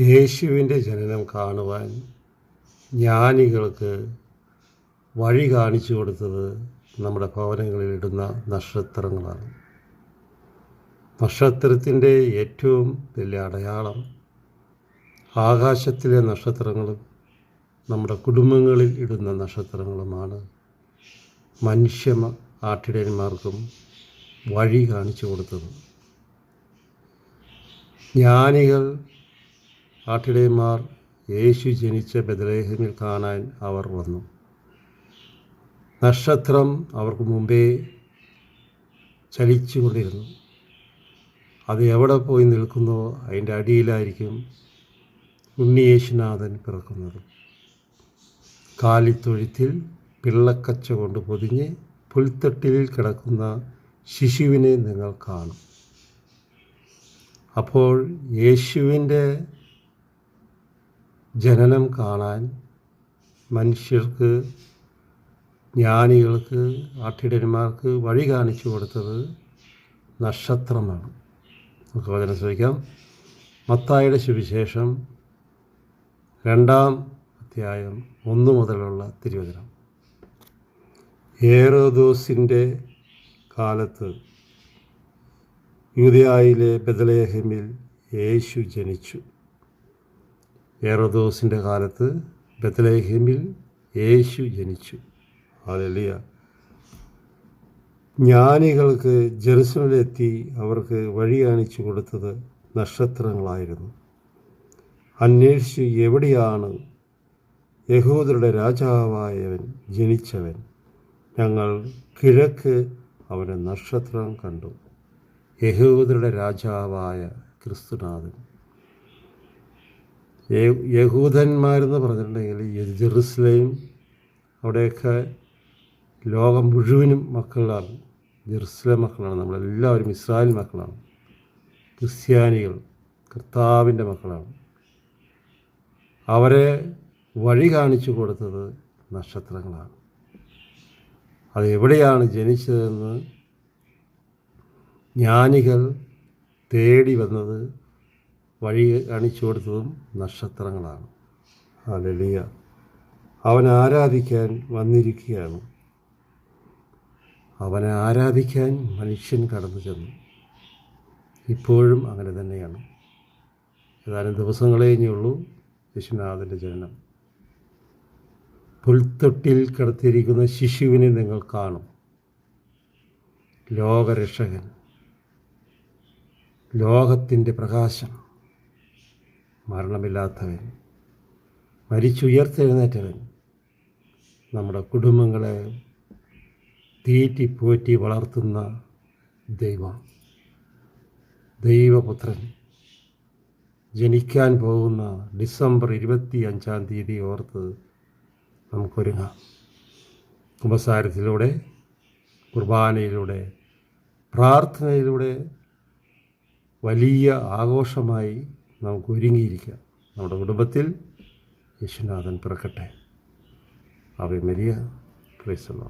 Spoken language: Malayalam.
യേശുവിന്റെ ജനനം കാണുവാൻ ജ്ഞാനികൾക്ക് വഴി കാണിച്ചു കൊടുത്തത് നമ്മുടെ ഭവനങ്ങളിൽ ഇടുന്ന നക്ഷത്രങ്ങളാണ്. നക്ഷത്രത്തിന്റെ ഏറ്റവും വലിയ അടയാളം ആകാശത്തിലെ നക്ഷത്രങ്ങളും നമ്മുടെ കുടുംബങ്ങളിൽ ഇടുന്ന നക്ഷത്രങ്ങളുമാണ്. മനുഷ്യ ആട്ടിടയന്മാർക്കും വഴി കാണിച്ചു കൊടുത്തത്. ജ്ഞാനികൾ ആട്ടിടയന്മാർ യേശു ജനിച്ച ബദലേഹമിൽ കാണാൻ അവർ വന്നു. നക്ഷത്രം അവർക്ക് മുമ്പേ ചലിച്ചുകൊണ്ടിരുന്നു. അത് എവിടെ പോയി നിൽക്കുന്നോ അതിന്റെ അടിയിലായിരിക്കും ഉണ്ണിയേശുനാഥൻ പിറക്കുന്നത്. കാലിത്തൊഴുത്തിൽ പിള്ളക്കച്ച കൊണ്ട് പൊതിഞ്ഞ് പുൽത്തട്ടിൽ കിടക്കുന്ന ശിശുവിനെ നിങ്ങൾ കാണും. അപ്പോൾ യേശുവിന്റെ ജനനം കാണാൻ മനുഷ്യർക്ക് ജ്ഞാനികൾക്ക് ആട്ടിടന്മാർക്ക് വഴി കാണിച്ചു കൊടുത്തത് നക്ഷത്രമാണ്. നമുക്ക് വചനം ശ്രമിക്കാം മത്തായുടെ സുവിശേഷം രണ്ടാം അധ്യായം ഒന്ന് മുതലുള്ള തിരുവചനം. ഏറോദോസിന്റെ കാലത്ത് യൂതയായിലെ ബദലേഹമിൽ യേശു ജനിച്ചു. ഏറോദോസിന്റെ കാലത്ത് ബത്തലേഹിമിൽ യേശു ജനിച്ചു. ഹാലലിയ ജ്ഞാനികൾക്ക് ജെറുസലേമെത്തി അവർക്ക് വഴി കാണിച്ചു കൊടുത്തത് നക്ഷത്രങ്ങളായിരുന്നു. അന്വേഷിച്ച് എവിടെയാണ് യഹൂദരുടെ രാജാവായവൻ ജനിച്ചവൻ? ഞങ്ങൾ കിഴക്ക് അവന്റെ നക്ഷത്രം കണ്ടു. യഹൂദരുടെ രാജാവായ ക്രിസ്തുനാഥൻ. യഹൂദന്മാരെന്ന് പറഞ്ഞിട്ടുണ്ടെങ്കിൽ ജെറുസലേം അവിടെയൊക്കെ ലോകം മുഴുവനും മക്കളാണ്. ജെറുസലേം മക്കളാണ്. നമ്മളെല്ലാവരും ഇസ്രായേൽ മക്കളാണ്. ക്രിസ്ത്യാനികൾ കർത്താവിന്റെ മക്കളാണ്. അവരെ വഴി കാണിച്ചു കൊടുത്തത് നക്ഷത്രങ്ങളാണ്. അത് എവിടെയാണ് ജനിച്ചതെന്ന് ജ്ഞാനികൾ തേടി വന്നത് വഴി കാണിച്ചു കൊടുത്തതും നക്ഷത്രങ്ങളാണ്. ആ ലളിയ അവൻ ആരാധിക്കാൻ വന്നിരിക്കുകയാണ്. അവനെ ആരാധിക്കാൻ മനുഷ്യൻ കടന്നു ചെന്നു. ഇപ്പോഴും അങ്ങനെ തന്നെയാണ്. ഏതാനും ദിവസങ്ങളേ ഇനിയുള്ളൂ യേശുനാഥന്റെ ജനനം. പുൽത്തൊട്ടിൽ കിടത്തിയിരിക്കുന്ന ശിശുവിനെ നിങ്ങൾ കാണും. ലോകരക്ഷകൻ. ലോകത്തിന്റെ പ്രകാശം. മരണമില്ലാത്തവൻ മരിച്ചുയർത്തെഴുന്നേറ്റവൻ നമ്മുടെ കുടുംബങ്ങളെ തീറ്റിപ്പോറ്റി വളർത്തുന്ന ദൈവം. ദൈവപുത്രൻ ജനിക്കാൻ പോകുന്ന ഡിസംബർ ഇരുപത്തി അഞ്ചാം തീയതി ഓർത്ത് നമുക്കൊരുങ്ങാം. കുമ്പസാരത്തിലൂടെ കുർബാനയിലൂടെ പ്രാർത്ഥനയിലൂടെ വലിയ ആഘോഷമായി നമുക്ക് ഒരുങ്ങിയിരിക്കാം. നമ്മുടെ കുടുംബത്തിൽ യേശുനാഥൻ പിറക്കട്ടെ. അവ മരിയ. ക്രൈസ്തവ